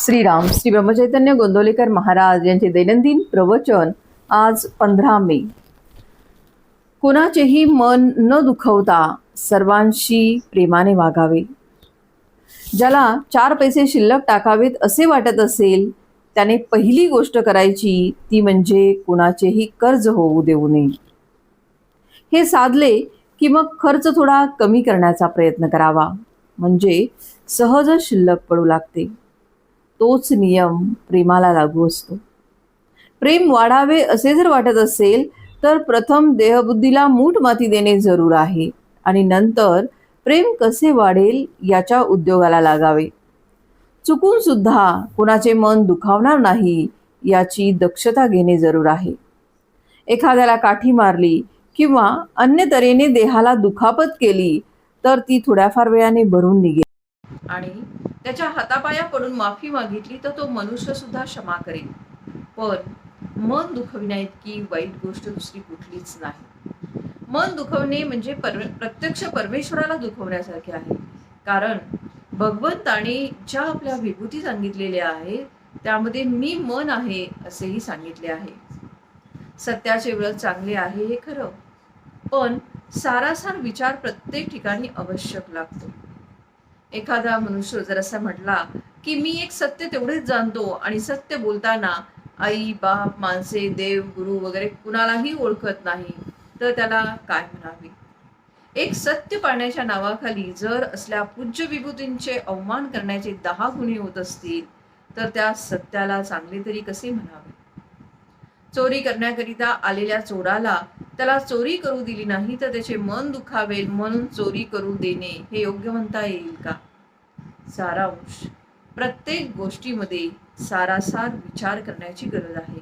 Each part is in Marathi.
श्रीराम श्री ब्रह्मचैतन्य गोंदवलेकर महाराज यांचे दैनंदिन प्रवचन आज पंधरा मे. कुणाचेही मन न दुखवता सर्वांशी प्रेमाने वागावे. ज्याला चार पैसे शिल्लक टाकावेत असे वाटत असेल त्याने पहिली गोष्ट करायची ती म्हणजे कुणाचेही कर्ज होऊ देऊ नये. हे साधले की मग खर्च थोडा कमी करण्याचा प्रयत्न करावा. म्हणजे सहज शिल्लक पडू लागते. तोच नियम प्रेमाला लागू असतो. प्रेम वाढावे असे जर वाटत असेल तर प्रथम देहबुद्धीला मूठ माती देणे जरूर आहे आणि नंतर प्रेम कसे वाढेल याच्या उद्योगाला लागावे. चुकून सुद्धा कुणाचे मन दुखावणार नाही याची दक्षता घेणे जरूर आहे. एखाद्याला काठी मारली किंवा अन्य तऱ्हेने देहाला दुखापत केली तर ती थोड्याफार वेळाने भरून निघेल. आणि त्याच्या हातापाया पडून माफी मागितली तर तो मनुष्य सुद्धा क्षमा करेल. पण मन दुखविण्या इतकी वाईट गोष्ट दुसरी कुठलीच नाही. मन दुखवणे म्हणजे पर प्रत्यक्ष परमेश्वराला दुखवण्यासारखे आहे. कारण भगवंताने ज्या आपल्या विभूती सांगितलेल्या आहेत त्यामध्ये मी मन आहे असेही सांगितले आहे. सत्याचे व्रत चांगले आहे हे खरं. पण सारासार विचार प्रत्येक ठिकाणी आवश्यक लागतो. एखादा मनुष्य जर असा म्हटला की मी एक सत्य तेवढेच जाणतो आणि सत्य बोलताना आई बाप माणसे देव गुरु वगैरे कुणालाही ओळखत नाही तर त्याला काय म्हणावे? एक सत्य पाळण्याच्या नावाखाली जर असल्या पूज्य विभूतींचे अवमान करण्याचे दहा गुन्हे होत असतील तर त्या सत्याला चांगले तरी कसे म्हणावे? चोरी करण्याकरिता आलेल्या चोराला त्याला चोरी करू दिली नाही तर त्याचे मन दुखावेल म्हणून चोरी करू देणे. हे योग्य म्हणता येईल का? सारांश. प्रत्येक गोष्टीमध्ये सारासार विचार करण्याची गरज आहे.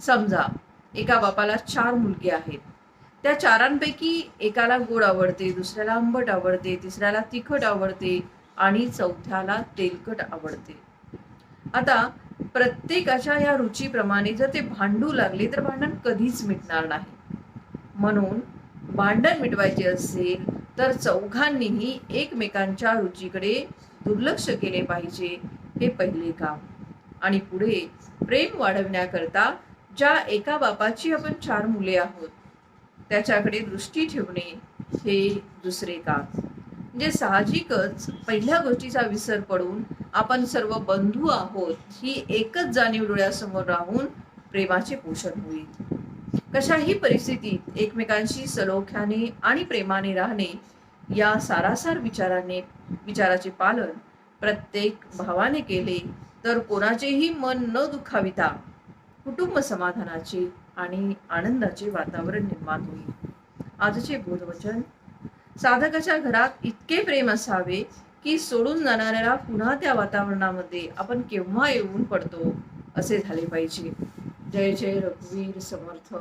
समजा एका बापाला चार मुलगे आहेत. त्या चारांपैकी एकाला गोड आवडते दुसऱ्याला आंबट आवडते तिसऱ्याला तिखट आवडते आणि चौथ्याला तेलकट आवडते. आता प्रत्येकाच्या या रुचीप्रमाणे जर ते भांडू लागले तर भांडण कधीच मिटणार नाही. म्हणून भांडण मिटवायचे असेल तर चौघांनीही एकमेकांच्या रुचीकडे दुर्लक्ष केले पाहिजे हे पहिले काम. आणि पुढे प्रेम वाढवण्याकरता ज्या एका बापाची आपण चार मुले आहोत त्याच्याकडे दृष्टी ठेवणे हे दुसरे काम. म्हणजे साहजिकच पहिल्या गोष्टीचा विसर पडून आपण सर्व बंधू आहोत ही एकच जाणीव डोळ्यासमोर राहून प्रेमाचे पोषण होईल. कशाही परिस्थितीत एकमेकांशी सलोख्याने आणि प्रेमाने राहणे या सारासार विचाराने विचाराचे पालन प्रत्येक भावाने केले तर कोणाचेही मन न दुखाविता कुटुंब समाधानाचे आणि आनंदाचे वातावरण निर्माण होईल. आजचे बोधवचन. साधकाच्या घरात इतके प्रेम असावे की सोडून जाणाऱ्याला पुन्हा त्या वातावरणामध्ये आपण केव्हा येऊन पडतो असे झाले पाहिजे. जय जय रघुवीर समर्थ.